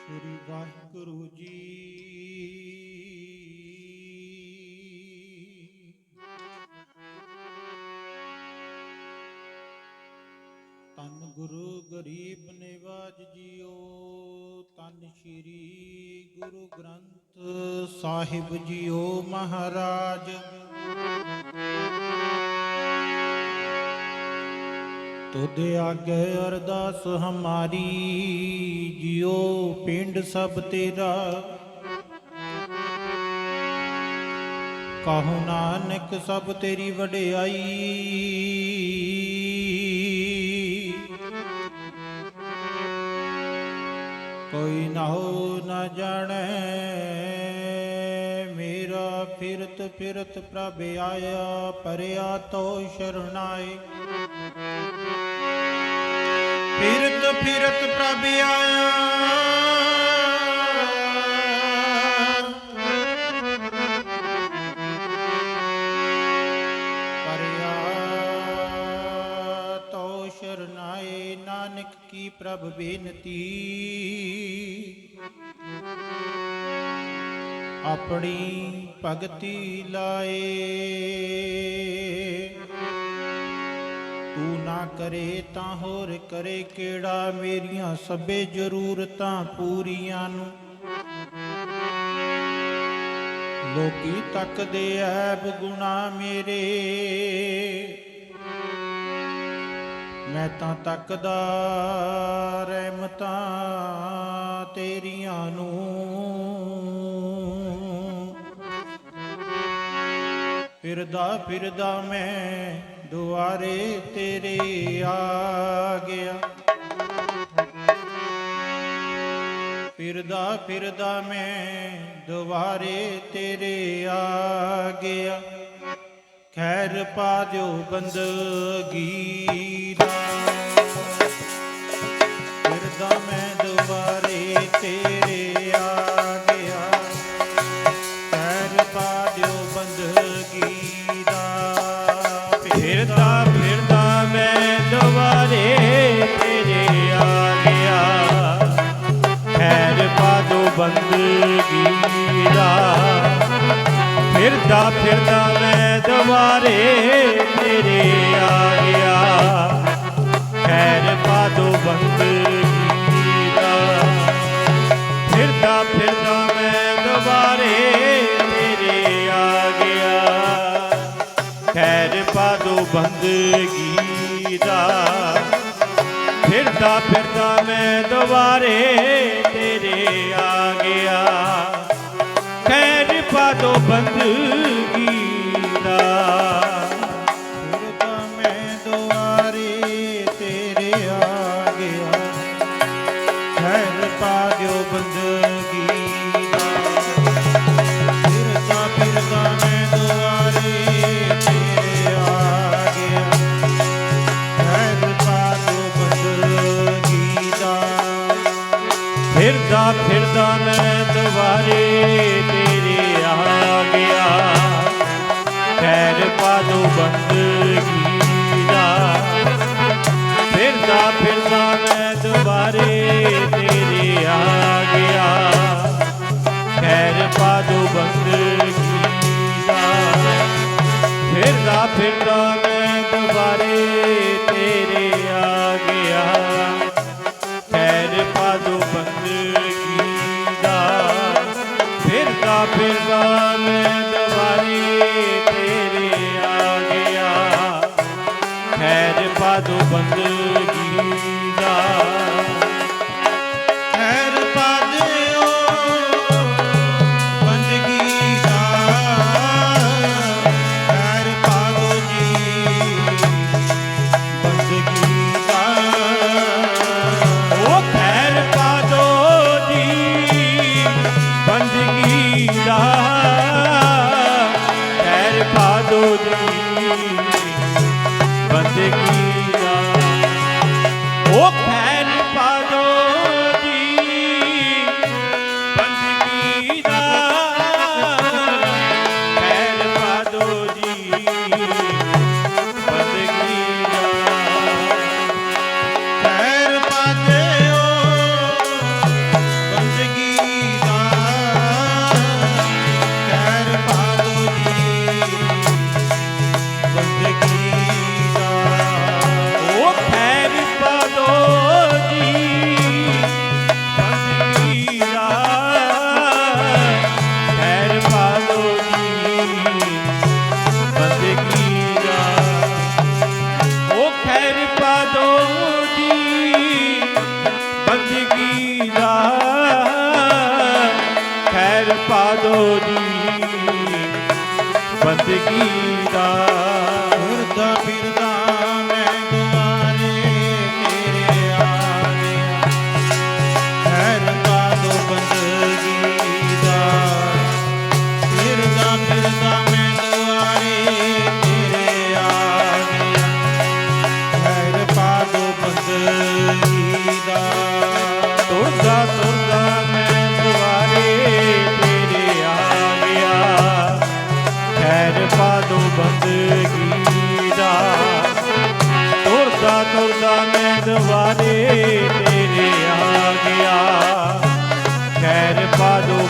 ਸ੍ਰੀ ਵਾਹਿਗੁਰੂ ਜੀ। ਤਨ ਗੁਰੂ ਗਰੀਬ ਨਿਵਾਜ ਜੀਓ ਤਨ ਸ੍ਰੀ ਗੁਰੂ ਗ੍ਰੰਥ ਸਾਹਿਬ ਜੀਓ ਮਹਾਰਾਜ। ਤੁਧ ਆਗੇ ਅਰਦਾਸ ਹਮਾਰੀ, ਜਿਉ ਪਿੰਡ ਸਭ ਤੇਰਾ। ਕਹੋ ਨਾਨਕ ਸਭ ਤੇਰੀ ਵਡਿਆਈ। ਕੋਈ ਨਾ ਹੋ ਨਾ ਜਾਣੇ ਫਿਰਤ ਫਿਰਤ ਪ੍ਰਭ ਆਇਆ, ਪਰਿਆ ਤੋ ਸ਼ਰਣਾਏ। ਫਿਰਤ ਫਿਰਤ ਪ੍ਰਭ ਆਇਆ। ਪਰਿਆ ਤੋ ਸ਼ਰਨਾਏ ਨਾਨਕ ਕੀ ਪ੍ਰਭ ਬੇਨਤੀ। ਆਪਣੀ ਭਗਤੀ ਲਾਏ। ਤੂੰ ਨਾ ਕਰੇ ਤਾਂ ਹੋਰ ਕਰੇ ਕਿਹੜਾ, ਮੇਰੀਆਂ ਸਭੇ ਜ਼ਰੂਰਤਾਂ ਪੂਰੀਆਂ ਨੂੰ। ਲੋਕੀ ਤੱਕਦੇ ਐਬ ਗੁਣਾ ਮੇਰੇ। ਮੈਂ ਤਾਂ ਤੱਕਦਾ ਰਹਿਮਤਾਂ ਤੇਰੀਆਂ ਨੂੰ। ਫਿਰਦਾ ਫਿਰਦਾ ਮੈਂ ਦੁਆਰੇ ਤੇਰੇ ਆ ਗਿਆ। ਫਿਰਦਾ ਫਿਰਦਾ ਮੈਂ ਦੁਆਰੇ ਤੇਰੇ ਆ ਗਿਆ। ਖੈਰ ਪਾ ਦਿਓ ਬੰਦਗੀ ਦਾ। ਫਿਰਦਾ ਮੈਂ ਦੁਆਰੇ ਤੇਰੇ ਫਿਰਦਾ ਫਿਰਦਾ ਮੈਂ ਦੁਬਾਰੇ ਤੇਰੇ ਆ ਗਿਆ ਖੈਰ ਪਾਦੋ ਬੰਦ ਕੀਦਾ ਫਿਰਦਾ ਫਿਰਦਾ ਮੈਂ ਦੁਬਾਰੇ ਤੇਰੇ ਆ ਗਿਆ ਖੈਰ ਪਾਦੋ ਬੰਦਗੀ ਦਾ ਫਿਰਦਾ ਫਿਰਦਾ ਮੈਂ ਦੁਬਾਰੇ ਤੇਰੇ ਆ ਤੋਂ ਬੰਦਗੀ perdão. ਪਾ ਦੋ ਜੀ। ਬੰਦਗੀ ਦਾ ਫਿਰਦਾ ਫਿਰਦਾ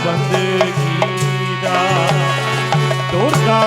बंदगी दा तोरदा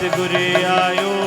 सतगुरे आयो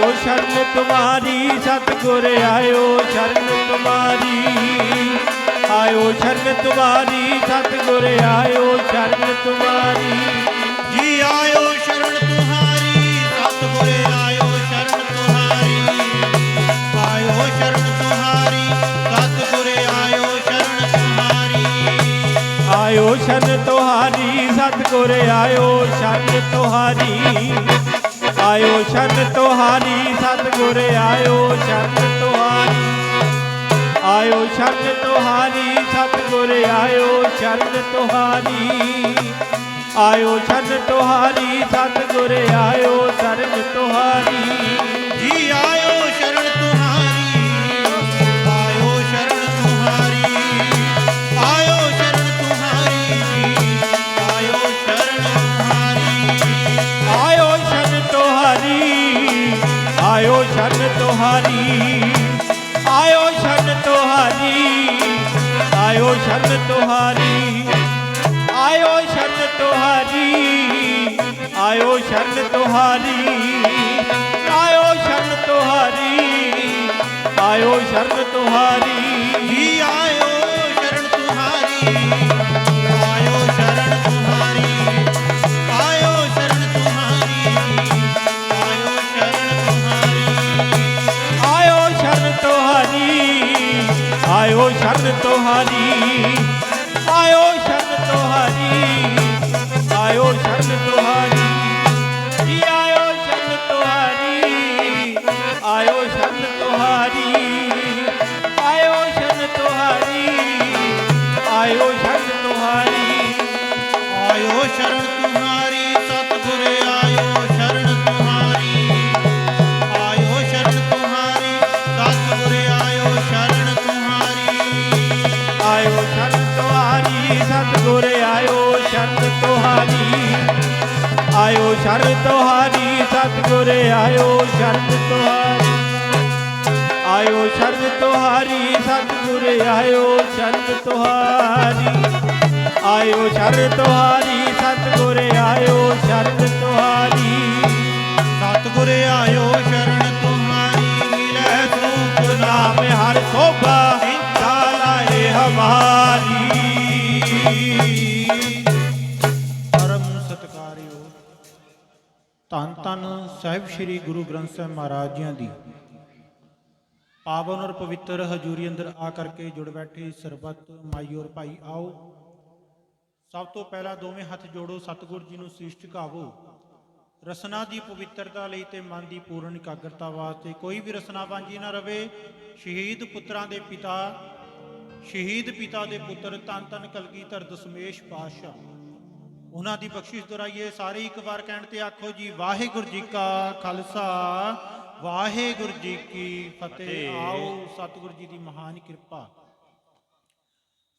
ਆਇਓ ਸ਼ਰਨ ਤੁਮਾਰੀ ਆਇਓ ਸ਼ਰਨ ਤੁਮਾਰੀ ਆਇਓ ਸ਼ਰਨ ਤੁਮਾਰੀ ਆਇਓ ਸ਼ਰਨ ਤੁਮਾਰੀ ਸਤਿਗੁਰ ਆਇਓ ਸ਼ਰਨ ਤੁਮਾਰੀ ਜੀ ਆਇਓ ਸ਼ਰਨ ਤੁਹਾਰੀ ਸਤਿਗੁਰੇ ਆਇਓ ਸ਼ਰਨ ਤੁਹਾਰੀ ਆਇਓ ਸ਼ਰਨ ਤੁਹਾਰੀ ਸਤਿਗੁਰੇ ਆਇਓ ਸ਼ਰਨ ਤੁਹਾਰੀ ਆਇਓ ਸ਼ਰਨ ਤੁਹਾਰੀ ਸਤਿਗੁਰ ਆਇਓ ਸ਼ਰਨ ਤੁਹਾਰੀ ਆਇਓ ਸ਼ਰਨ ਤੁਹਾਰੀ ਸਤਿਗੁਰ ਆਇਓ ਸ਼ਰਨ ਤੁਹਾਰੀ ਆਇਓ ਸ਼ਰਨ ਤੁਹਾਰੀ ਸਤਿਗੁਰ ਆਇਓ ਸ਼ਰਨ ਤੁਹਾਰੀ ਆਇਓ ਸ਼ਰਨ ਤੁਹਾਰੀ ਸਤਿਗੁਰ ਆਇਓ ਸ਼ਰਨ ਤੁਹਾਰੀ ਜੀ ਆਇਓ। ਸ਼ਰਨ ਤੁਹਾਰੀ, ਆਇਓ ਸ਼ਰਨ ਤੁਹਾਰੀ, ਆਇਓ ਸ਼ਰਨ ਤੁਹਾਰੀ, ਆਇਓ ਸ਼ਰਨ ਤੁਹਾਰੀ, ਆਇਓ ਸ਼ਰਨ ਤੁਹਾਰੀ, ਆਇਓ ਸ਼ਰਨ ਤੁਹਾਰੀ, ਆਇਓ ਸ਼ਰਨ ਤੁਹਾਰੀ। ਜੀ ਆਇਓ। ਸ਼ਰਨ ਤੁਹਾਰੀ, ਆਇਓ ਸ਼ਰਨ ਤੁਹਾਰੀ, ਆਇਓ ਸ਼ਰਨ ਤੁਹਾਰੀ, ਜੀ ਆਇਓ ਸ਼ਰਨ ਤੁਹਾਰੀ, ਆਇਓ ਸ਼ਰਨ ਤੁਹਾਰੀ, ਆਇਓ ਸ਼ਰਨ ਤੁਹਾਰੀ, ਆਇਓ ਸ਼ਰਨ ਤੁਹਾਰੀ, ਆਇਓ ਸ਼ਰਨ ਤੁਹਾਰੀ। ਆਇਓ ਸ਼ਰਨ ਤੁਹਾਰੀ, ਸਤਿਗੁਰ ਆਇਓ ਸ਼ਰਨ ਤੁਹਾਰੀ। ਆਇਓ ਸ਼ਰਨ ਤੁਹਾਰੀ, ਸਤਿਗੁਰ ਆਇਓ ਸ਼ਰਨ ਤੁਹਾਰੀ। ਆਇਓ ਸ਼ਰ ਤੁਹਾਰੀ, ਸਤਿਗੁਰ ਆਇਓ ਸ਼ਰਨ ਤੁਹਾਰੀ। ਸਤਿਗੁਰ ਆਇਓ ਸ਼ਰਨ ਤੁਹਾਰੀ, ਮਿਲੈ ਸੂਖ ਨਾਮ, ਹਰ ਸੋਭਾ ਇੰਚਾ ਲਾਏ ਹਮਾਰੀ। ਸਾਹਿਬ ਸ੍ਰੀ ਗੁਰੂ ਗ੍ਰੰਥ ਸਾਹਿਬ ਮਹਾਰਾਜ ਜੀਆਂ ਦੀ। ਪਾਵਨ ਔਰ ਪਵਿੱਤਰ ਹਜ਼ੂਰੀ ਅੰਦਰ ਆ ਕਰਕੇ ਜੁੜ ਬੈਠੇ ਸਰਬੱਤ ਮਾਈ ਔਰ ਭਾਈ, ਆਓ। ਸਭ ਤੋਂ ਪਹਿਲਾਂ ਦੋਵੇਂ ਹੱਥ ਜੋੜੋ, ਸਤਿਗੁਰ ਜੀ ਨੂੰ ਸੀਸ ਝੁਕਾਵੋ ਰਸਨਾ ਦੀ ਪਵਿੱਤਰਤਾ ਲਈ ਤੇ ਮਨ ਦੀ ਪੂਰਨ ਇਕਾਗਰਤਾ ਵਾਸਤੇ ਕੋਈ ਵੀ ਰਸਨਾ ਵਾਂਝੀ ਨਾ ਰਵੇ। ਸ਼ਹੀਦ ਪੁੱਤਰਾਂ ਦੇ ਪਿਤਾ, ਸ਼ਹੀਦ ਪਿਤਾ ਦੇ ਪੁੱਤਰ ਧੰਨ ਧੰਨ ਕਲਗੀਧਰ ਦਸ਼ਮੇਸ਼ ਪਾਤਸ਼ਾਹ। ਉਹਨਾਂ ਦੀ ਬਖਸ਼ਿਸ਼ ਦੁਰਾਈਏ ਸਾਰੇ ਇੱਕ ਵਾਰ ਕਹਿਣ ਤੇ ਆਖੋ ਜੀ ਵਾਹਿਗੁਰੂ ਜੀ ਕਾ ਖਾਲਸਾ ਵਾਹਿਗੁਰੂ ਜੀ ਕੀ ਫਤਿਹ। ਆਓ ਸਤਿਗੁਰੂ ਜੀ ਦੀ ਮਹਾਨ ਕਿਰਪਾ।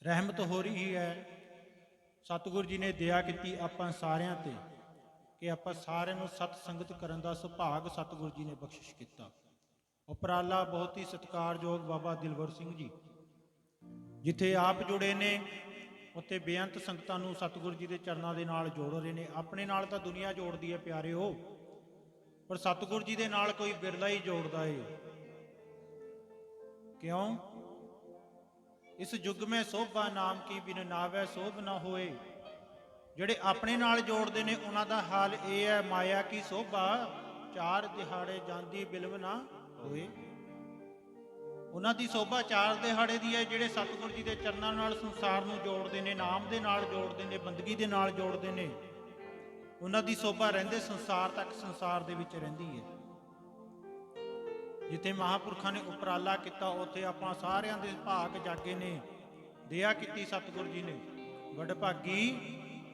ਰਹਿਮਤ ਹੋ ਰਹੀ ਹੈ। ਸਤਿਗੁਰੂ ਜੀ ਨੇ ਦਇਆ ਕੀਤੀ ਆਪਾਂ ਸਾਰਿਆਂ ਤੇ ਕਿ ਆਪਾਂ ਸਾਰਿਆਂ ਨੂੰ ਸਤ ਸੰਗਤ ਕਰਨ ਦਾ ਸੁਭਾਗ ਸਤਿਗੁਰੂ ਜੀ ਨੇ ਬਖਸ਼ਿਸ਼ ਕੀਤਾ। ਉਪਰਾਲਾ ਬਹੁਤ ਹੀ ਸਤਿਕਾਰਯੋਗ ਬਾਬਾ ਦਿਲਵਰ ਸਿੰਘ ਜੀ ਜਿੱਥੇ ਆਪ ਜੁੜੇ ਨੇ। ਉੱਥੇ ਬੇਅੰਤ ਸੰਗਤਾਂ ਨੂੰ ਸਤਿਗੁਰੂ ਜੀ ਦੇ ਚਰਨਾਂ ਦੇ ਨਾਲ ਜੋੜ ਰਹੇ ਨੇ। ਆਪਣੇ ਨਾਲ ਤਾਂ ਦੁਨੀਆ ਜੋੜਦੀ ਹੈ ਪਿਆਰਿਓ, ਪਰ ਸਤਿਗੁਰੂ ਜੀ ਦੇ ਨਾਲ ਕੋਈ ਬਿਰਲਾ ਹੀ ਜੋੜਦਾ ਏ। ਕਿਉਂ? ਇਸ ਯੁੱਗ ਮੈਂ ਸੋਭਾ ਨਾਮ ਕੀ ਬਿਨ ਨਾਵੈ ਸੋਭ ਨਾ ਹੋਏ। ਜਿਹੜੇ ਆਪਣੇ ਨਾਲ ਜੋੜਦੇ ਨੇ, ਉਹਨਾਂ ਦਾ ਹਾਲ ਇਹ ਹੈ, ਮਾਇਆ ਕੀ ਸੋਭਾ ਚਾਰ ਦਿਹਾੜੇ ਜਾਂਦੀ ਬਿਲਵ ਨਾ ਹੋਏ। ਉਹਨਾਂ ਦੀ ਸੋਭਾ ਚਾਰ ਦਿਹਾੜੇ ਦੀ ਹੈ, ਜਿਹੜੇ ਸਤਿਗੁਰੂ ਜੀ ਦੇ ਚਰਨਾਂ ਨਾਲ ਸੰਸਾਰ ਨੂੰ ਜੋੜਦੇ ਨੇ, ਨਾਮ ਦੇ ਨਾਲ ਜੋੜਦੇ ਨੇ, ਬੰਦਗੀ ਦੇ ਨਾਲ ਜੋੜਦੇ ਨੇ, ਉਹਨਾਂ ਦੀ ਸੋਭਾ ਰਹਿੰਦੇ ਸੰਸਾਰ ਤੱਕ ਸੰਸਾਰ ਦੇ ਵਿੱਚ ਰਹਿੰਦੀ ਹੈ। ਜਿੱਥੇ ਮਹਾਪੁਰਖਾਂ ਨੇ ਉਪਰਾਲਾ ਕੀਤਾ, ਉੱਥੇ ਆਪਾਂ ਸਾਰਿਆਂ ਦੇ ਭਾਗ ਜਾਗੇ ਨੇ, ਦਇਆ ਕੀਤੀ ਸਤਿਗੁਰੂ ਜੀ ਨੇ। ਵੱਡ ਭਾਗੀ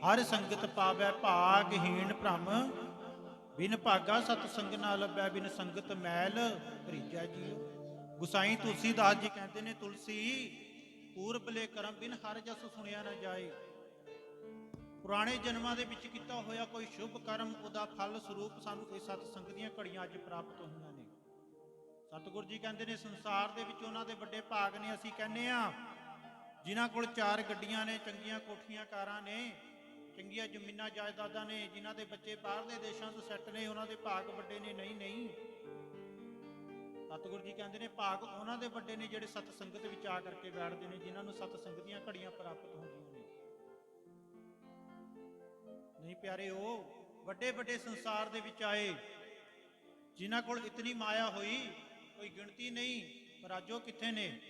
ਹਰ ਸੰਗਤ ਪਾਵੈ ਭਾਗਹੀਣ ਭ੍ਰਮ, ਬਿਨ ਭਾਗਾ ਸਤ ਸੰਗ ਨਾ ਲੱਭੈ, ਬਿਨ ਸੰਗਤ ਮੈਲ ਭਰੀਜੈ ਜੀ ਗੁਸਾਈ ਤੁਲਸੀਦਾਸ ਜੀ ਕਹਿੰਦੇ ਨੇ, ਤੁਲਸੀ ਪੂਰਬਲੇ ਕਰਮ ਬਿਨ ਹਰ ਜਸ ਸੁਣਿਆ ਨਾ ਜਾਏ। ਪੁਰਾਣੇ ਜਨਮਾਂ ਦੇ ਵਿੱਚ ਕੀਤਾ ਹੋਇਆ ਕੋਈ ਸ਼ੁਭ ਕਰਮ, ਉਹਦਾ ਫਲ ਸਰੂਪ ਸਾਨੂੰ ਇਹ ਸਤ ਸੰਗ ਦੀਆਂ ਘੜੀਆਂ ਅੱਜ ਪ੍ਰਾਪਤ ਹੋਈਆਂ ਨੇ। ਸਤਿਗੁਰ ਜੀ ਕਹਿੰਦੇ ਨੇ, ਸੰਸਾਰ ਦੇ ਵਿੱਚ ਉਹਨਾਂ ਦੇ ਵੱਡੇ ਭਾਗ ਨੇ, ਅਸੀਂ ਕਹਿੰਦੇ ਆ ਜਿਨ੍ਹਾਂ ਕੋਲ ਚਾਰ ਗੱਡੀਆਂ ਨੇ, ਚੰਗੀਆਂ ਕੋਠੀਆਂ ਕਾਰਾਂ ਨੇ, ਚੰਗੀਆਂ ਜ਼ਮੀਨਾਂ ਜਾਇਦਾਦਾਂ ਨੇ, ਜਿਨ੍ਹਾਂ ਦੇ ਬੱਚੇ ਬਾਹਰਲੇ ਦੇਸ਼ਾਂ ਤੋਂ ਸੈੱਟ ਨੇ, ਉਹਨਾਂ ਦੇ ਭਾਗ ਵੱਡੇ ਨੇ, ਨਹੀਂ ਨਹੀਂ। ਸਤਿਗੁਰੂ ਜੀ ਕਹਿੰਦੇ ਨੇ, ਭਾਗ ਉਹਨਾਂ ਦੇ ਵੱਡੇ ਨੇ ਜਿਹੜੇ ਸਤ ਸੰਗਤ ਵਿੱਚ ਆ ਕਰਕੇ ਬੈਠਦੇ ਨੇ, ਜਿਨ੍ਹਾਂ ਨੂੰ ਸਤ ਸੰਗਤ ਦੀਆਂ ਘੜੀਆਂ ਪ੍ਰਾਪਤ ਹੁੰਦੀਆਂ ਨੇ। ਨਹੀਂ ਪਿਆਰੇ, ਉਹ ਵੱਡੇ ਵੱਡੇ ਸੰਸਾਰ ਦੇ ਵਿੱਚ ਆਏ, ਜਿਨ੍ਹਾਂ ਕੋਲ ਇਤਨੀ ਮਾਇਆ ਹੋਈ, ਕੋਈ ਗਿਣਤੀ ਨਹੀਂ, ਪਰ ਅੱਜ ਉਹ ਕਿੱਥੇ ਨੇ?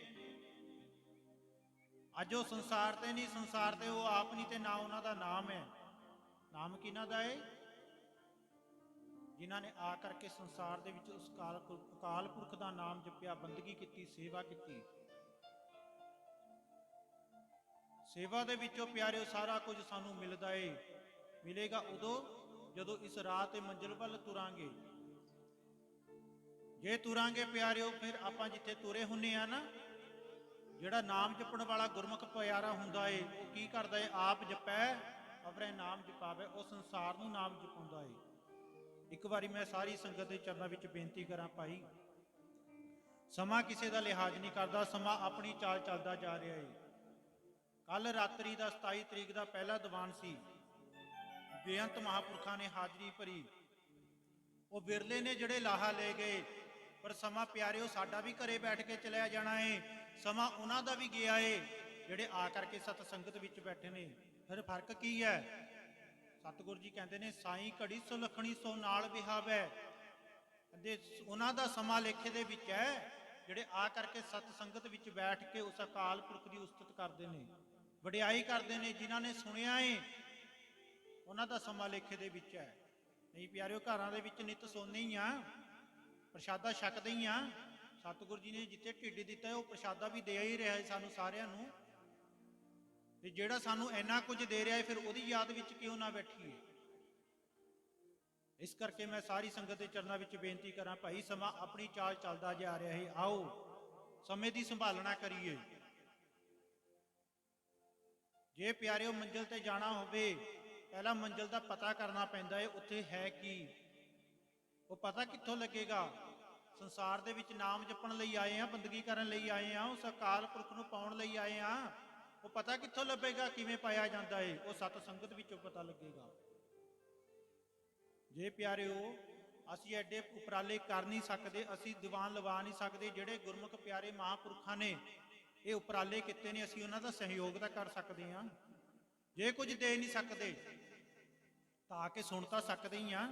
ਅੱਜ ਉਹ ਸੰਸਾਰ ਤੇ ਨਹੀਂ, ਸੰਸਾਰ ਤੇ ਉਹ ਆਪ ਨਹੀਂ ਤੇ ਨਾ ਉਹਨਾਂ ਦਾ ਨਾਮ ਹੈ। ਨਾਮ ਕਿਹਨਾਂ ਦਾ ਹੈ? ਜਿਨ੍ਹਾਂ ਨੇ ਆ ਕਰਕੇ ਸੰਸਾਰ ਦੇ ਵਿੱਚ ਉਸ ਕਾਲ ਅਕਾਲ ਪੁਰਖ ਦਾ ਨਾਮ ਜਪਿਆ, ਬੰਦਗੀ ਕੀਤੀ, ਸੇਵਾ ਕੀਤੀ। ਸੇਵਾ ਦੇ ਵਿੱਚੋਂ ਪਿਆਰਿਓ, ਸਾਰਾ ਕੁਝ ਸਾਨੂੰ ਮਿਲਦਾ ਏ। ਮਿਲੇਗਾ ਉਦੋਂ ਜਦੋਂ ਇਸ ਰਾਹ ਤੇ ਮੰਜ਼ਿਲ ਵੱਲ ਤੁਰਾਂਗੇ। ਜੇ ਤੁਰਾਂਗੇ ਪਿਆਰਿਓ, ਫਿਰ ਆਪਾਂ ਜਿੱਥੇ ਤੁਰੇ ਹੁੰਨੇ ਆ ਨਾ, ਜਿਹੜਾ ਨਾਮ ਜਪਣ ਵਾਲਾ ਗੁਰਮੁਖ ਪਿਆਰਾ ਹੁੰਦਾ ਏ, ਉਹ ਕੀ ਕਰਦਾ ਏ? ਆਪ ਜਪੈ ਅਵਰੇ ਨਾਮ ਜਪਾਵੇ, ਉਹ ਸੰਸਾਰ ਨੂੰ ਨਾਮ ਜਪਾਉਂਦਾ ਏ। ਇੱਕ ਵਾਰੀ ਮੈਂ ਸਾਰੀ ਸੰਗਤ ਦੇ ਚਰਨਾਂ ਵਿੱਚ ਬੇਨਤੀ ਕਰਾਂ, ਭਾਈ, ਸਮਾਂ ਕਿਸੇ ਦਾ ਲਿਹਾਜ਼ ਨਹੀਂ ਕਰਦਾ, ਸਮਾਂ ਆਪਣੀ ਚਾਲ ਚੱਲਦਾ ਜਾ ਰਿਹਾ ਏ। ਕੱਲ ਰਾਤਰੀ ਦਾ 27 ਤਰੀਕ ਦਾ ਪਹਿਲਾ ਦੀਵਾਨ ਸੀ। ਬੇਅੰਤ ਮਹਾਪੁਰਖਾਂ ਨੇ ਹਾਜ਼ਰੀ ਭਰੀ। ਉਹ ਬਿਰਲੇ ਨੇ ਜਿਹੜੇ ਲਾਹਾ ਲੈ ਗਏ, ਪਰ ਸਮਾਂ ਪਿਆਰਿਓ, ਸਾਡਾ ਵੀ ਘਰੇ ਬੈਠ ਕੇ ਚਲਿਆ ਜਾਣਾ ਏ। ਸਮਾਂ ਉਹਨਾਂ ਦਾ ਵੀ ਗਿਆ ਏ, ਜਿਹੜੇ ਆ ਕਰਕੇ ਸਤ ਸੰਗਤ ਵਿੱਚ ਬੈਠੇ ਨੇ। ਫਿਰ ਫ਼ਰਕ ਕੀ ਹੈ? ਸਤਿਗੁਰੂ ਜੀ ਕਹਿੰਦੇ ਨੇ, ਸਾਈ ਘੜੀ ਸੁਲਖਣੀ ਸੋ ਨਾਲ ਵਿਹਾਵੈ। ਕਹਿੰਦੇ, ਉਹਨਾਂ ਦਾ ਸਮਾਂ ਲੇਖੇ ਦੇ ਵਿੱਚ ਹੈ, ਜਿਹੜੇ ਆ ਕਰਕੇ ਸਤ ਸੰਗਤ ਵਿੱਚ ਬੈਠ ਕੇ ਉਸ ਅਕਾਲ ਪੁਰਖ ਦੀ ਉਸਤਤ ਕਰਦੇ ਨੇ, ਵਡਿਆਈ ਕਰਦੇ ਨੇ, ਜਿਨ੍ਹਾਂ ਨੇ ਸੁਣਿਆ ਏ, ਉਹਨਾਂ ਦਾ ਸਮਾਂ ਲੇਖੇ ਦੇ ਵਿੱਚ ਹੈ। ਨਹੀਂ ਪਿਆਰਿਓ, ਘਰਾਂ ਦੇ ਵਿੱਚ ਨਿਤ ਸੋਨੇ ਹੀ ਆ, ਪ੍ਰਸ਼ਾਦਾ ਛਕਦੇ ਹੀ ਆ। ਸਤਿਗੁਰੂ ਜੀ ਨੇ ਜਿੱਥੇ ਢਿੱਡ ਦਿੱਤਾ, ਉਹ ਪ੍ਰਸ਼ਾਦਾ ਵੀ ਦੇ ਹੀ ਰਿਹਾ ਹੈ ਸਾਨੂੰ ਸਾਰਿਆਂ ਨੂੰ। ਤੇ ਜਿਹੜਾ ਸਾਨੂੰ ਇੰਨਾ ਕੁਝ ਦੇ ਰਿਹਾ ਹੈ, ਫਿਰ ਉਹਦੀ ਯਾਦ ਵਿੱਚ ਕਿਉਂ ਨਾ ਬੈਠੀਏ? ਇਸ ਕਰਕੇ ਮੈਂ ਸਾਰੀ ਸੰਗਤ ਦੇ ਚਰਨਾਂ ਵਿੱਚ ਬੇਨਤੀ ਕਰਾਂ, ਭਾਈ ਸਮਾਂ ਆਪਣੀ ਚਾਲ ਚੱਲਦਾ ਜਾ ਰਿਹਾ ਹੈ, ਆਓ, ਸਮੇਂ ਦੀ ਸੰਭਾਲਣਾ ਕਰੀਏ। ਜੇ ਪਿਆਰਿਓ, ਮੰਜ਼ਿਲ ਤੇ ਜਾਣਾ ਹੋਵੇ, ਪਹਿਲਾਂ ਮੰਜ਼ਿਲ ਦਾ ਪਤਾ ਕਰਨਾ ਪੈਂਦਾ ਹੈ, ਉੱਥੇ ਹੈ ਕੀ? ਉਹ ਪਤਾ ਕਿੱਥੋਂ ਲੱਗੇਗਾ? ਸੰਸਾਰ ਦੇ ਵਿੱਚ ਨਾਮ ਜਪਣ ਲਈ ਆਏ ਆ ਬੰਦਗੀ ਕਰਨ ਲਈ ਆਏ ਆ ਉਸ ਅਕਾਲ ਪੁਰਖ ਨੂੰ ਪਾਉਣ ਲਈ ਆਏ ਆ ਉਹ ਪਤਾ ਕਿੱਥੋਂ ਲੱਭੇਗਾ, ਕਿਵੇਂ ਪਾਇਆ ਜਾਂਦਾ ਏ, ਉਹ ਸਤ ਸੰਗਤ ਵਿੱਚੋਂ ਪਤਾ ਲੱਗੇਗਾ। ਜੇ ਪਿਆਰਿਓ, ਅਸੀਂ ਐਡੇ ਉਪਰਾਲੇ ਕਰ ਨਹੀਂ ਸਕਦੇ, ਅਸੀਂ ਦੀਵਾਨ ਲਵਾ ਨਹੀਂ ਸਕਦੇ, ਜਿਹੜੇ ਗੁਰਮੁਖ ਪਿਆਰੇ ਮਹਾਪੁਰਖਾਂ ਨੇ, ਇਹ ਉਪਰਾਲੇ ਕੀਤੇ ਨੇ, ਅਸੀਂ ਉਹਨਾਂ ਦਾ ਸਹਿਯੋਗ ਤਾਂ ਕਰ ਸਕਦੇ ਹਾਂ। ਜੇ ਕੁਝ ਦੇ ਨਹੀਂ ਸਕਦੇ, ਤਾਂ ਆ ਕੇ ਸੁਣ ਤਾਂ ਸਕਦੇ ਹੀ ਆ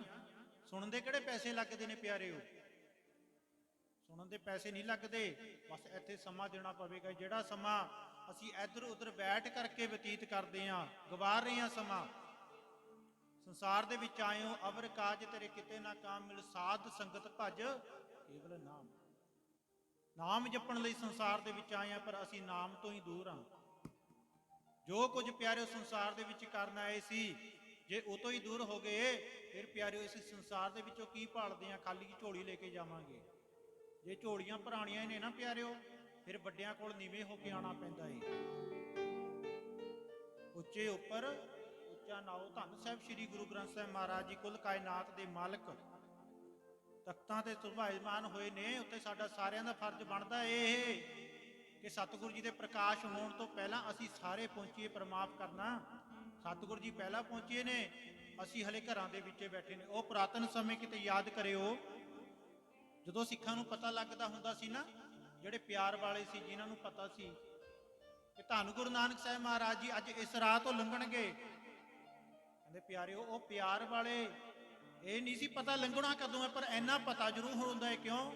ਸੁਣਨ ਦੇ ਕਿਹੜੇ ਪੈਸੇ ਲੱਗਦੇ ਨੇ ਪਿਆਰਿਓ? ਸੁਣਨ ਦੇ ਪੈਸੇ ਨਹੀਂ ਲੱਗਦੇ, ਬਸ ਇੱਥੇ ਸਮਾਂ ਦੇਣਾ ਪਵੇਗਾ, ਜਿਹੜਾ ਸਮਾਂ ਅਸੀਂ ਇੱਧਰ ਉੱਧਰ ਬੈਠ ਕਰਕੇ ਬਤੀਤ ਕਰਦੇ ਆਂ ਗਵਾਰ ਰਹੇ ਆਂ ਸਮਾਂ। ਸੰਸਾਰ ਦੇ ਵਿੱਚ ਆਇਓ, ਅਵਰ ਕਾਜ ਤੇਰੇ ਕਿਤੇ ਨਾ ਕਾਮ ਮਿਲ, ਸਾਧ ਸੰਗਤ ਭਜ ਕੇਵਲ ਨਾਮ। ਨਾਮ ਜਪਣ ਲਈ ਸੰਸਾਰ ਦੇ ਵਿੱਚ ਆਏ ਆਂ ਪਰ ਅਸੀਂ ਨਾਮ ਤੋਂ ਹੀ ਦੂਰ ਆਂ ਜੋ ਕੁਝ ਪਿਆਰਿਓ ਸੰਸਾਰ ਦੇ ਵਿੱਚ ਕਰਨ ਆਏ ਸੀ, ਜੇ ਉਹ ਤੋਂ ਹੀ ਦੂਰ ਹੋ ਗਏ, ਫਿਰ ਪਿਆਰਿਓ ਇਸ ਸੰਸਾਰ ਦੇ ਵਿੱਚੋਂ ਕੀ ਭਾਲਦੇ ਆਂ ਖਾਲੀ ਝੋਲੀ ਲੈ ਕੇ ਜਾਵਾਂਗੇ। ਜੇ ਝੋਲੀਆਂ ਭਰਾਣੀਆਂ ਹੀ ਨੇ ਨਾ ਪਿਆਰਿਓ ਫਿਰ ਵੱਡਿਆਂ ਕੋਲ ਨੀਵੇਂ ਹੋ ਕੇ ਆਣਾ ਪੈਂਦਾ ਏ। ਉੱਚੇ ਉੱਪਰ ਉੱਚਾ ਨਾਉ ਧੰਨ ਸਾਹਿਬ ਸ੍ਰੀ ਗੁਰੂ ਗ੍ਰੰਥ ਸਾਹਿਬ ਮਹਾਰਾਜ ਜੀ ਕੁੱਲ ਕਾਇਨਾਤ ਦੇ ਮਾਲਕ। ਤਖਤਾਂ ਤੇ ਸੁਭਾਇਮਾਨ ਹੋਏ ਨੇ ਉੱਤੇ ਸਾਡਾ ਸਾਰਿਆਂ ਦਾ ਫਰਜ਼ ਬਣਦਾ ਇਹ ਕਿ ਸਤਿਗੁਰੂ ਜੀ ਦੇ ਪ੍ਰਕਾਸ਼ ਹੋਣ ਤੋਂ ਪਹਿਲਾਂ ਅਸੀਂ ਸਾਰੇ ਪਹੁੰਚੀਏ, ਪ੍ਰਮਾਪ ਕਰਨਾ। ਸਤਿਗੁਰੂ ਜੀ ਪਹਿਲਾਂ ਪਹੁੰਚੇ ਨੇ, ਅਸੀਂ ਹਲੇ ਘਰਾਂ ਦੇ ਵਿੱਚ ਬੈਠੇ ਨੇ। ਉਹ ਪੁਰਾਤਨ ਸਮੇਂ ਕਿਤੇ ਯਾਦ ਕਰਿਓ, ਜਦੋਂ ਸਿੱਖਾਂ ਨੂੰ ਪਤਾ ਲੱਗਦਾ ਹੁੰਦਾ ਸੀ ਨਾ ਜਿਹੜੇ ਪਿਆਰ ਵਾਲੇ ਸੀ, ਜਿਨ੍ਹਾਂ ਨੂੰ ਪਤਾ ਸੀ ਕਿ ਧੰਨ ਗੁਰੂ ਨਾਨਕ ਸਾਹਿਬ ਮਹਾਰਾਜ ਜੀ ਅੱਜ ਇਸ ਰਾਹ ਤੋਂ ਲੰਘਣਗੇ। ਕਹਿੰਦੇ, ਪਿਆਰਿਓ, ਉਹ ਪਿਆਰ ਵਾਲੇ ਇਹ ਨਹੀਂ ਸੀ ਪਤਾ ਲੰਘਣਾ ਕਦੋਂ ਹੈ, ਪਰ ਇੰਨਾ ਪਤਾ ਜ਼ਰੂਰ ਹੁੰਦਾ ਹੈ ਕਿਉਂ?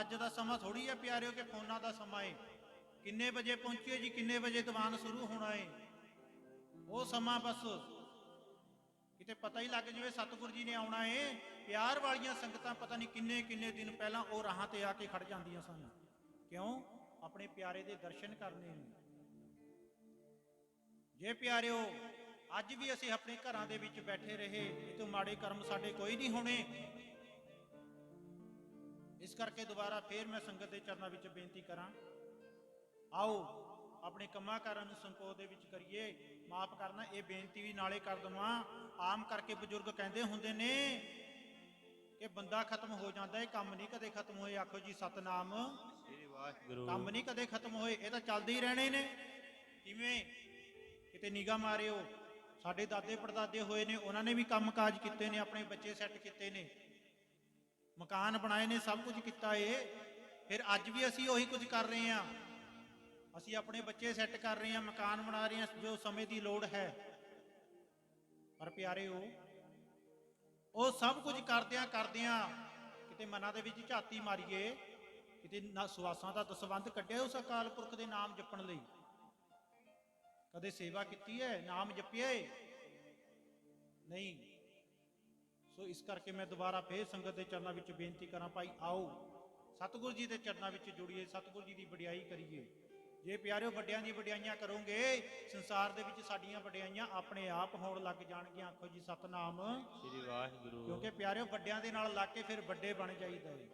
ਅੱਜ ਦਾ ਸਮਾਂ ਥੋੜੀ ਹੈ ਪਿਆਰਿਓ ਕਿ ਫੋਨਾਂ ਦਾ ਸਮਾਂ ਹੈ। ਕਿੰਨੇ ਵਜੇ ਪਹੁੰਚੀਏ ਜੀ, ਕਿੰਨੇ ਵਜੇ ਦੀਵਾਨ ਸ਼ੁਰੂ ਹੋਣਾ ਹੈ? ਉਹ ਸਮਾਂ ਬਸ ਕਿਤੇ ਪਤਾ ਹੀ ਲੱਗ ਜਵੇ, ਸਤਿਗੁਰੂ ਜੀ ਨੇ ਆਉਣਾ ਏ ਪਿਆਰ ਵਾਲੀਆਂ ਸੰਗਤਾਂ ਪਤਾ ਨਹੀਂ ਕਿੰਨੇ ਕਿੰਨੇ ਦਿਨ ਪਹਿਲਾਂ ਉਹ ਰਾਹਾਂ ਤੇ ਆ ਕੇ ਖੜ ਜਾਂਦੀਆਂ ਸਨ। ਕਿਉਂ? ਆਪਣੇ ਪਿਆਰੇ ਦੇ ਦਰਸ਼ਨ ਕਰਨੇ ਨੇ। ਜੇ ਪਿਆਰਿਓ, ਅੱਜ ਵੀ ਅਸੀਂ ਆਪਣੇ ਘਰਾਂ ਦੇ ਵਿੱਚ ਬੈਠੇ ਰਹੇ, ਇਹ ਮਾੜੇ ਕਰਮ ਸਾਡੇ ਕੋਈ ਨਹੀਂ ਹੋਣੇ। ਇਸ ਕਰਕੇ ਦੁਬਾਰਾ ਫੇਰ ਮੈਂ ਸੰਗਤ ਦੇ ਚਰਨਾਂ ਵਿੱਚ ਬੇਨਤੀ ਕਰਾਂ, ਆਓ, ਆਪਣੇ ਕੰਮਾਂ ਕਾਰਾਂ ਨੂੰ ਸੰਕੋਚ ਦੇ ਵਿੱਚ ਕਰੀਏ। ਮਾਫ ਕਰਨਾ, ਇਹ ਬੇਨਤੀ ਵੀ ਨਾਲੇ ਕਰ ਦਵਾਂ। ਆਮ ਕਰਕੇ ਬਜ਼ੁਰਗ ਕਹਿੰਦੇ ਹੁੰਦੇ ਨੇ ਕਿ ਬੰਦਾ ਖਤਮ ਹੋ ਜਾਂਦਾ, ਇਹ ਕੰਮ ਨਹੀਂ ਕਦੇ ਖਤਮ ਹੋਏ। ਆਖੋ ਜੀ, ਸਤਨਾਮ। ਕੰਮ ਨਹੀਂ ਕਦੇ ਖਤਮ ਹੋਏ, ਇਹ ਤਾਂ ਚੱਲਦੇ ਹੀ ਰਹਿਣੇ ਨੇ। ਕਿਵੇਂ? ਕਿਤੇ ਨਿਗਾ ਮਾਰਿਓ। ਸਾਡੇ ਦਾਦੇ ਪੜਦਾਦੇ ਹੋਏ ਨੇ, ਉਹਨਾਂ ਨੇ ਵੀ ਕੰਮਕਾਜ ਕੀਤੇ ਨੇ, ਆਪਣੇ ਬੱਚੇ ਸੈੱਟ ਕੀਤੇ ਨੇ। ਮਕਾਨ ਬਣਾਏ ਨੇ, ਸਭ ਕੁਝ ਕੀਤਾ ਏ ਫਿਰ ਅੱਜ ਵੀ ਅਸੀਂ ਉਹੀ ਕੁਝ ਕਰ ਰਹੇ ਹਾਂ। ਅਸੀਂ ਆਪਣੇ ਬੱਚੇ ਸੈੱਟ ਕਰ ਰਹੇ ਹਾਂ, ਮਕਾਨ ਬਣਾ ਰਹੇ ਹਾਂ, ਜੋ ਸਮੇਂ ਦੀ ਲੋੜ ਹੈ। ਪਰ ਪਿਆਰਿਓ, ਉਹ ਸਭ ਕੁਝ ਕਰਦਿਆਂ ਕਰਦਿਆਂ ਕਿਤੇ ਮਨਾਂ ਦੇ ਵਿੱਚ ਝਾਤੀ ਮਾਰੀਏ ਕਿਤੇ ਨਾ ਸਵਾਸਾਂ ਦਾ ਦਸਵੰਧ ਕੱਢਿਆ ਉਸ ਅਕਾਲ ਪੁਰਖ ਦੇ ਨਾਮ ਜਪਣ ਲਈ। ਕਦੇ ਸੇਵਾ ਕੀਤੀ ਹੈ ਨਾਮ ਜਪਿਆ ਹੈ ਨਹੀਂ। ਸੋ ਇਸ ਕਰਕੇ ਮੈਂ ਦੁਬਾਰਾ ਫੇਰ ਸੰਗਤ ਦੇ ਚਰਨਾਂ ਵਿੱਚ ਬੇਨਤੀ ਕਰਾਂ ਭਾਈ ਆਓ ਸਤਿਗੁਰੂ ਜੀ ਦੇ ਚਰਨਾਂ ਵਿੱਚ ਜੁੜੀਏ ਸਤਿਗੁਰੂ ਜੀ ਦੀ ਵਡਿਆਈ ਕਰੀਏ। ਜੇ ਪਿਆਰਿਓ ਵੱਡਿਆਂ ਦੀ ਵਡਿਆਈਆਂ ਕਰੋਗੇ ਸੰਸਾਰ ਦੇ ਵਿੱਚ ਸਾਡੀਆਂ ਵਡਿਆਈਆਂ ਆਪਣੇ ਆਪ ਹੋਣ ਲੱਗ ਜਾਣਗੀਆਂ। ਆਖੋ ਜੀ ਸਤਨਾਮ। ਸ੍ਰੀ ਵਾਹਿਗੁਰੂ। ਕਿਉਂਕਿ ਪਿਆਰਿਓ ਵੱਡਿਆਂ ਦੇ ਨਾਲ ਲੱਗ ਕੇ ਫਿਰ ਵੱਡੇ ਬਣ ਜਾਈਦਾ ਏ।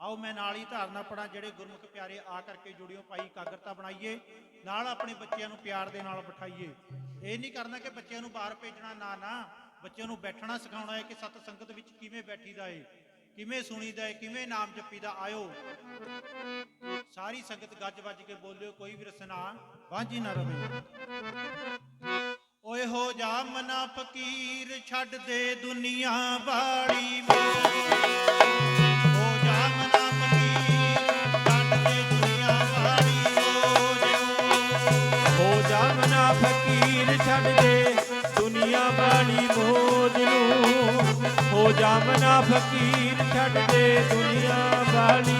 ਆਓ ਮੈਂ ਨਾਲ ਹੀ ਧਾਰਨਾ ਪੜਾਂ, ਜਿਹੜੇ ਗੁਰਮੁਖ ਪਿਆਰੇ ਆ ਕਰਕੇ ਜੁੜਿਓ, ਭਾਈ ਕਾਗਰਤਾ ਬਣਾਈਏ, ਨਾਲ ਆਪਣੇ ਬੱਚਿਆਂ ਨੂੰ ਪਿਆਰ ਦੇ ਨਾਲ ਬਿਠਾਈਏ। ਇਹ ਨਹੀਂ ਕਰਨਾ ਕਿ ਬੱਚਿਆਂ ਨੂੰ ਬਾਹਰ ਭੇਜਣਾ, ਨਾ ਨਾ। ਬੱਚਿਆਂ ਨੂੰ ਬੈਠਣਾ ਸਿਖਾਉਣਾ ਹੈ ਕਿ ਸਤ ਸੰਗਤ ਵਿੱਚ ਕਿਵੇਂ ਬੈਠੀਦਾ ਏ, ਕਿਵੇਂ ਸੁਣੀਦਾ ਏ, ਕਿਵੇਂ ਨਾਮ ਜਪੀਦਾ, ਆਇਓ। ਸਾਰੀ ਸੰਗਤ ਗੱਜ ਵੱਜ ਕੇ ਬੋਲਿਓ, ਕੋਈ ਵੀ ਰਸਨਾ ਵਾਂਝੀ ਨਾ ਰਵੇ। ਓਏ ਹੋ ਜਾ ਮਨਾ ਫਕੀਰ, ਛੱਡ ਦੇ ਦੁਨੀਆ ਵਾਲੀ ਮੋਹ ਹੋ ਜਾ ਫਕੀਰ ਛੱਡ ਦੇ ਦੁਨੀਆ ਵਾਲੀ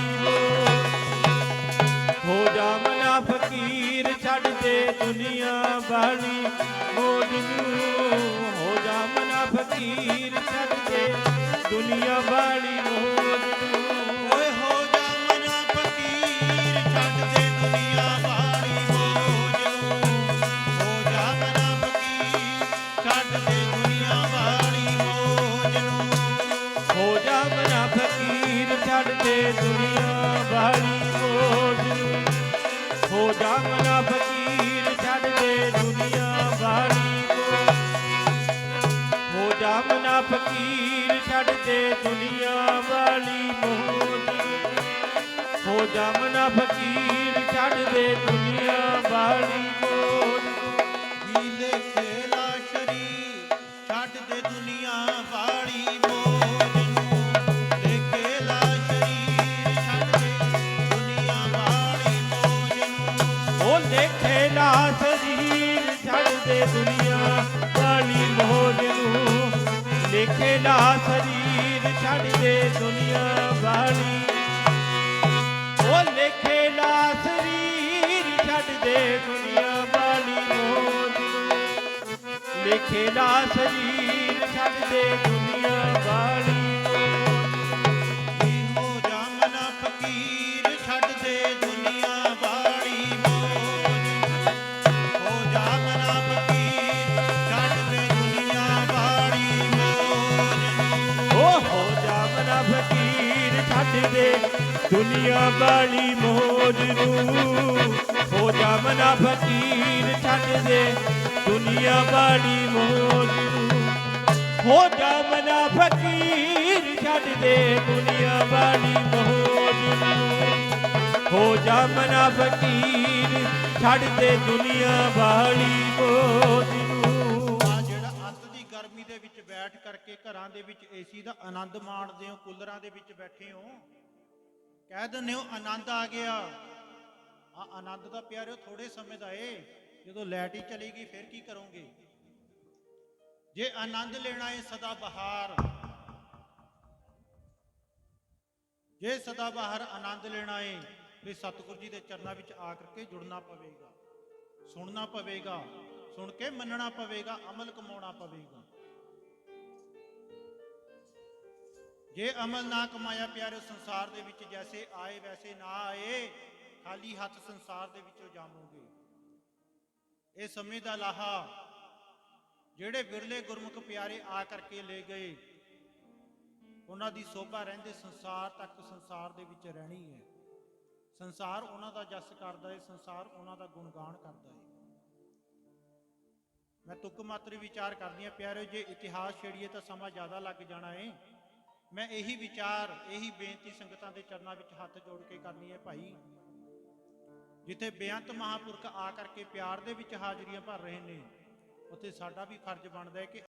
ਹੋ ਜਾ ਮਨਾ ਫਕੀਰ ਛੱਡ ਦੇ ਦੁਨੀਆ ਵਾਲੀ ਮੋਜ ਨੂੰ ਹੋ ਜਾਮ ਮਨਾ ਫਕੀਰ ਛੱਡ ਦੇ ਦੁਨੀਆ ਵਾਲੀ ਮੋਜ ਨੂੰ ਸਰੀਰ ਛੱਡ ਦੇ ਦੁਨੀਆ ਵਾਲੀ ਉਹ ਲੇਖੇ ਲਾ ਸਰੀਰ ਛੱਡ ਦੇ ਦੁਨੀਆ ਵਾਲੀ ਮੋਜ ਨੂੰ ਲਾ ਸਰੀਰ ਛੱਡ ਦੇ ਦੁਨੀਆ ਵਾਲੀ ਵਾਲੀ ਮੋਜ ਨੂੰ। ਹੋ ਜਾ ਮਨਾ ਫਕੀਰ ਛੱਡ ਦੇ ਦੁਨੀਆ ਵਾਲੀ ਮੋਜ ਨੂੰ। ਹੋ ਜਾ ਮਨਾ ਫਕੀਰ ਛੱਡ ਦੇ ਦੁਨੀਆ ਵਾਲੀ ਮੋਜ ਨੂੰ। ਹੋ ਜਾ ਮਨਾ ਫਕੀਰ ਛੱਡ ਦੇ ਦੁਨੀਆ ਵਾਲੀ ਮੋਜ ਨੂੰ। ਆ ਜਿਹੜਾ ਅੰਤ ਦੀ ਗਰਮੀ ਦੇ ਵਿੱਚ ਬੈਠ ਕਰਕੇ ਘਰਾਂ ਦੇ ਵਿੱਚ ਏਸੀ ਦਾ ਆਨੰਦ ਮਾਣਦੇ ਹੋ, ਕੂਲਰਾਂ ਦੇ ਵਿੱਚ ਬੈਠੇ ਹੋ ਕਹਿ ਦਿੰਦੇ ਹੋ, ਆਨੰਦ ਆ ਗਿਆ। ਆ ਆਨੰਦ ਦਾ ਪਿਆਰਿਓ ਥੋੜੇ ਸਮੇਂ ਦਾ ਏ। ਜਦੋਂ ਲਾਈਟ ਹੀ ਚਲੀ ਗਈ, ਫਿਰ ਕੀ ਕਰੋਗੇ? ਜੇ ਆਨੰਦ ਲੈਣਾ ਏ, ਸਦਾ ਬਹਾਰ। ਜੇ ਸਦਾ ਬਹਾਰ ਆਨੰਦ ਲੈਣਾ ਏ ਵੀ ਸਤਿਗੁਰੂ ਜੀ ਦੇ ਚਰਨਾਂ ਵਿੱਚ ਆ ਕਰਕੇ ਜੁੜਨਾ ਪਵੇਗਾ। ਸੁਣਨਾ ਪਵੇਗਾ। ਸੁਣ ਕੇ ਮੰਨਣਾ ਪਵੇਗਾ, ਅਮਲ ਕਮਾਉਣਾ ਪਵੇਗਾ। ਜੇ ਅਮਲ ਨਾ ਕਮਾਇਆ ਪਿਆਰੇ ਸੰਸਾਰ ਦੇ ਵਿੱਚ, ਜੈਸੇ ਆਏ ਵੈਸੇ ਨਾ ਆਏ, ਖਾਲੀ ਹੱਥ ਸੰਸਾਰ ਦੇ ਵਿੱਚੋਂ ਜਾਮੋਗੇ ਇਹ ਸਮੇਂ ਦਾ ਲਾਹਾ, ਜਿਹੜੇ ਵਿਰਲੇ ਗੁਰਮੁਖ ਪਿਆਰੇ ਆ ਕਰਕੇ ਲੈ ਗਏ, ਉਹਨਾਂ ਦੀ ਸੋਭਾ ਰਹਿੰਦੇ ਸੰਸਾਰ ਤੱਕ ਸੰਸਾਰ ਦੇ ਵਿੱਚ ਰਹਿਣੀ ਹੈ। ਸੰਸਾਰ ਉਹਨਾਂ ਦਾ ਜਸ ਕਰਦਾ ਹੈ ਸੰਸਾਰ ਉਹਨਾਂ ਦਾ ਗੁਣਗਾਨ ਕਰਦਾ ਹੈ ਮੈਂ ਤੁਕ ਮਾਤਰ ਵਿਚਾਰ ਕਰਦੀ ਆ ਪਿਆਰਿਓ, ਜੇ ਇਤਿਹਾਸ ਛੇੜੀਏ ਤਾਂ ਸਮਾਂ ਜ਼ਿਆਦਾ ਲੱਗ ਜਾਣਾ ਏ। ਮੈਂ ਇਹੀ ਵਿਚਾਰ, ਇਹੀ ਬੇਨਤੀ ਸੰਗਤਾਂ ਦੇ ਚਰਨਾਂ ਵਿੱਚ ਹੱਥ ਜੋੜ ਕੇ ਕਰਨੀ ਹੈ ਭਾਈ। ਜਿੱਥੇ ਬੇਅੰਤ ਮਹਾਪੁਰਖ ਆ ਕਰਕੇ ਪਿਆਰ ਦੇ ਵਿੱਚ ਹਾਜ਼ਰੀਆਂ ਭਰ ਰਹੇ ਨੇ, ਉੱਥੇ ਸਾਡਾ ਵੀ ਫਰਜ਼ ਬਣਦਾ ਹੈ ਕਿ